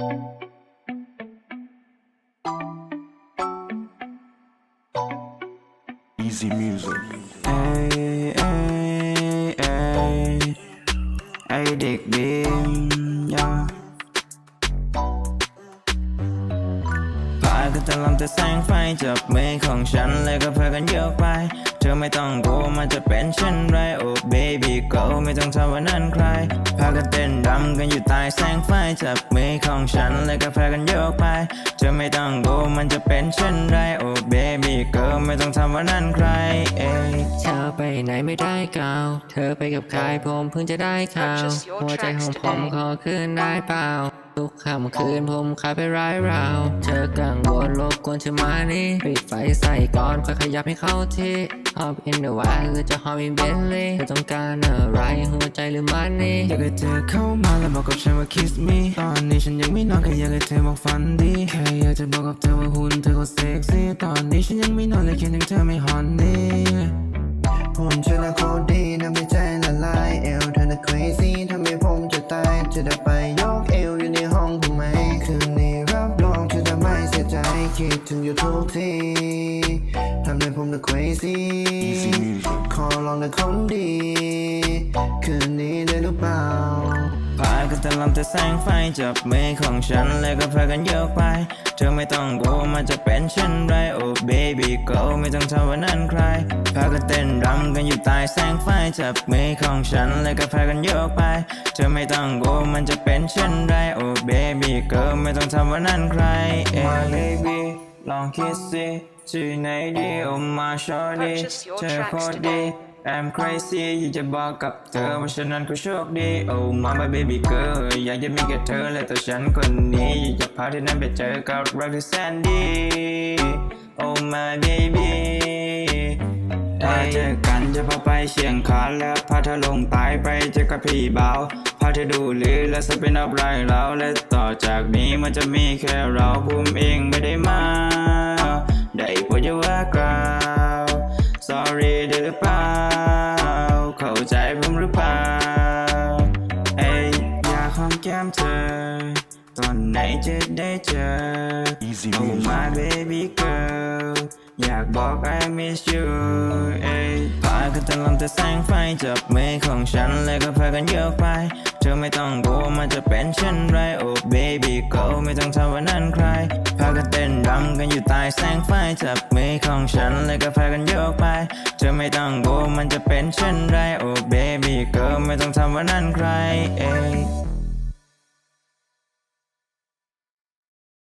Easy music. เอ้ยเอ้ยเอ้ยไอเด็กบีมยาพากันตะลำแต่แสงไฟจับมือของฉัน แล้วก็พากันโยกไป เธอไม่ต้องกลัวมันจะเป็นเช่นไรโอ้ baby go ไม่ต้องทำว่านั่นใคร พากันเต้นรำกันอยู่ใต้แสงไฟจับมือของฉันแล้วก็พากันโยกไป เธอไม่ต้องกลัวมันจะเป็นเช่นไรโอ้ baby go ไม่ต้องทำว่านั่นใครเอ้ยเธอไปไหนไม่ได้กล่าว เธอไปกับใครผมเพิ่งจะได้ข่าว Purchase your หัวใจของผม tracks today ขอคืนได้เปล่า ทุกค่ำคืนผมขายไปร้ายราว เธอกังวลรบกวนฉันมานี่ปิดไฟใส่ก่อนค่อยขยับให้เข้าที่ Hop in the wild หรือจะ Hop in Bentley เธอต้องการอะไรหัวใจหรือมันนี่อยากให้เธอเข้ามาแล้วบอกกับฉันว่า kiss me ตอนนี้ฉันยังไม่นอนแค่อยากให้เธอบอกฝันดีแค่อยากจะบอกกับเธอว่าหุ่นเธอก็เซ็กซี่ตอนนี้ฉันยังไม่นอนเลยคิดถึงเธอไม่หอนดีผมเธอนะโคดีทำให้ใจละลายเอวเธอนะ crazy ทำให้ผมจะตายจะได้ไป ถึงอยู่ทุกทีทำให้ผมน่ะ crazy Easy music. ขอลองนะคนดี คืนนี้ได้หรือเปล่าพากันตะลำแต่แสงไฟจับมือของฉันแล้วก็พากันโยกไป เธอไม่ต้องกลัวมันจะเป็นเช่นไรโอ้ baby go ไม่ต้องทำว่านั่นใคร พากันเต้นรำกันอยู่ใต้แสงไฟจับมือของฉันแล้วก็พากันโยกไป เธอไม่ต้องกลัวมันจะเป็นเช่นไรโอ้ baby go ไม่ต้องทำว่านั่นใครเอ้ my baby ล องคิดสิที่ไหนดีโอ้ my shorty Purchase your เธอ tracks โคตรดี I'm crazy อยากจะบอกกับเธอว่าฉันนั้นก็โชคดี Oh my baby girl อยากจะมีแค่เธอและตัวฉันคนนี้อยากจะพาเธอนั้นไปเจอกับรักที่แสนดี Oh my baby ถ้าเจอกันจะพาไปเชียงคานและพาเธอลงใตายไปเจอกับพี่บ่าวพาเธอดูหรือและสเป็นอับไรเราและต่อจากนี้มันจะมีแค่เราภูมิเองไม่ได้มา ได้โปรดอย่าว่ากล่าว sorry ได้หรือเปล่า เข้าใจผมหรือเปล่า เอ้ยอยากหอมแก้มเธอ ตอนไหนจะได้เจอ Easy Oh music. my baby girl อยากบอก I miss you เอ้ยพากันตะลำแต่แสงไฟจับมือของฉันแล้วก็พากันโยกไป เธอไม่ต้องกลัวมันจะเป็นเช่นไร Oh baby go ไม่ต้องทำว่านั่นใครพากันเต้นรำกันอยู่ใต้แสงไฟจับมือของฉันแล้วก็พากันโยกไป เธอไม่ต้องกลัวมันจะเป็นเช่นไร Oh baby ก็ไม่ต้องทำว่านั่นใครเอง